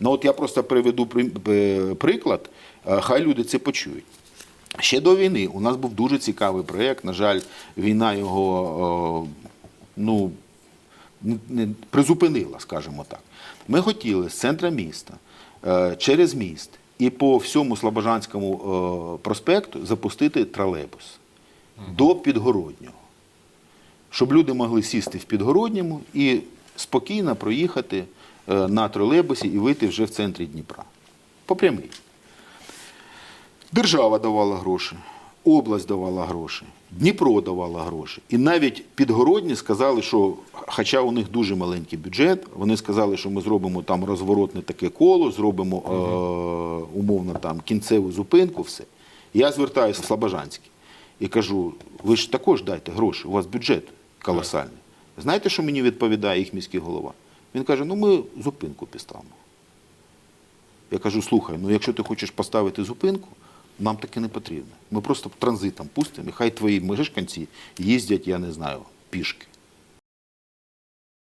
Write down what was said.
Ну от я просто приведу е, приклад, е, хай люди це почують. Ще до війни у нас був дуже цікавий проєкт. На жаль, війна його е, ну, призупинила, скажімо так. Ми хотіли з центра міста через міст і по всьому Слобожанському проспекту запустити тролейбус до Підгороднього, щоб люди могли сісти в Підгородньому і спокійно проїхати на тролейбусі і вийти вже в центрі Дніпра. По прямій. Держава давала гроші, область давала гроші, Дніпро давала гроші. І навіть підгородні сказали, що, хоча у них дуже маленький бюджет, вони сказали, що ми зробимо там розворотне таке коло, зробимо е, умовно там кінцеву зупинку, все. Я звертаюся в Слобожанський і кажу: ви ж також дайте гроші, у вас бюджет колосальний. Знаєте, що мені відповідає їх міський голова? Він каже: ну ми зупинку підставимо. Я кажу, слухай, ну якщо ти хочеш поставити зупинку, нам таке не потрібно. Ми просто транзитом пустимо, і хай твої мешканці їздять, я не знаю, пішки.